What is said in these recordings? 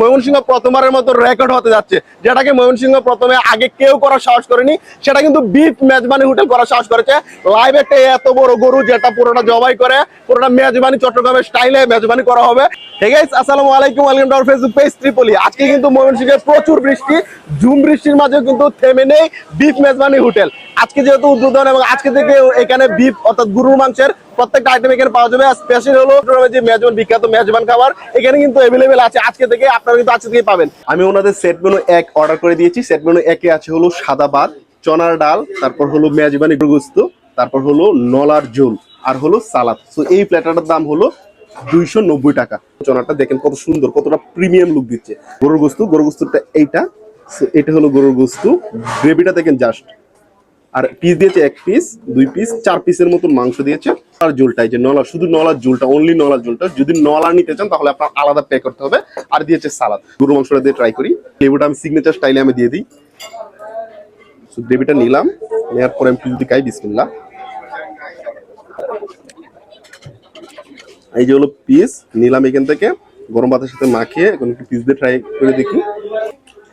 ময়মনসিংহ প্রথমবারের মতো রেকর্ড হতে যাচ্ছে। যেটাকে ময়মনসিংহ প্রথমে আগে কেউ করার সাহস করেনি, সেটা কিন্তু বিফ মেজবানি হোটেল করার সাহস করেছে। লাইভ একটা এত বড় গরু যেটা পুরোটা জবাই করে, পুরোটা মেজবানি চট্টগ্রামের স্টাইলে মেজবানি করা হবে। প্রচুর বৃষ্টি, ঝুম বৃষ্টির মাঝেও কিন্তু থেমে নেই বিফ মেজবানি হোটেল আজকে যেহেতু উদ্বোধন এবং আজকে থেকে এখানে বিফ অর্থাৎ গরুর মাংসের প্রত্যেকটা আইটেম এখানে পাওয়া যাবে। স্পেশাল হলো যে মেজবান, বিখ্যাত মেজবান খাবার, এখানে কিন্তু অ্যাভেলেবেল আছে। আজকে থেকে আপনারা কিন্তু আজকে থেকেই পাবেন। আমি ওনাদের সেট মেনু এক অর্ডার করে দিয়েছি। সেট মেনু একে আছে হলো সাদা ভাত, চনার ডাল, তারপর হলো মেজবানি গোস্ত তারপর হলো নলার ঝোল, আর হলো সালাদ। তো এই প্ল্যাটারটার দাম হলো দুইশো নব্বই টাকা। চনাটা দেখেন কত সুন্দর, কতটা প্রিমিয়াম লুক দিচ্ছে। গরুর গোস্ত গরুর গোস্তটা এইটা। এটা হলো গরুর গোস্ত গ্রেভিটা দেখেন জাস্ট আর পিস দিয়েছে এক পিস দুই পিস চার পিসের মতন মাংস দিয়েছে। আর ঝোলটা, এই যে নলা শুধু নলার ঝোলটা অনলি নলার ঝোলটা। যদি নলা নিতে চান, তাহলে আপনার আলাদা পে করতে হবে। আর দিয়েছে সালাদ। গরু মাংসটা দিয়ে ট্রাই করি। লেবুটা আমি সিগনেচার স্টাইলে আমি দিয়ে দিই। গ্রেভিটা নিলাম। নেওয়ার পরে আমি যদি খাই বিসমিল্লা এই যে হলো পিস নিলাম এখান থেকে। গরম ভাতের সাথে মাখিয়ে এখন একটু পিস দিয়ে ট্রাই করে দেখি।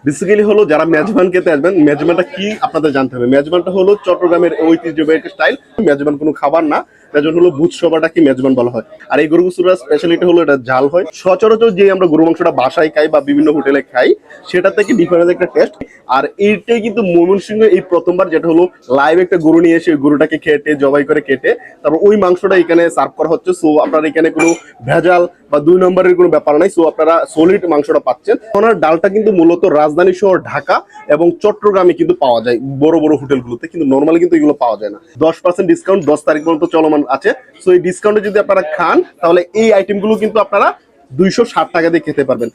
বেসিক্যালি হলো যারা মেজবান খেতে আসবেন মেজবানটা কি আপনাদের জানতে হবে? মেজবানটা হলো চট্টগ্রামের ঐতিহ্যবাহী স্টাইল মেজবান কোনো খাবার না। মেজবান হলো ভূত সবাটা কি মেজবান বলা হয়? আর এই গরু গুসুরা স্পেশালিটি হলো এটা ঝাল হয়। সচরাচর যে আমরা গরু মাংসটা বাসায় খাই বা বিভিন্ন হোটেলে খাই সেটা থেকে ডিফারেন্স একটা টেস্ট আর এইটাই কিন্তু ময়মনসিংহ এই প্রথমবার যেটা হলো লাইভ একটা গরু নিয়ে এসে গরুটাকে কেটে জবাই করে কেটে, তারপর ওই মাংসটা এখানে সার্ভ করা হচ্ছে। সো আপনার এখানে কোনো ভেজাল বা দুই নম্বরের কোনো ব্যাপার নাই। সো আপনারা সলিড মাংসটা পাচ্ছেন। ওনার ডালটা কিন্তু মূলত রাজধানী শহর ঢাকা এবং চট্টগ্রামে কিন্তু পাওয়া যায় বড় বড় হোটেলগুলোতে। কিন্তু নর্মালি কিন্তু এগুলো পাওয়া যায় না। দশ পার্সেন্ট ডিসকাউন্ট দশ তারিখ পর্যন্ত চলমান আছে। সো এই ডিসকাউন্টে যদি আপনারা খান, তাহলে এই আইটেমগুলো কিন্তু আপনারা দুইশো ষাট টাকা দিয়ে খেতে পারবেন।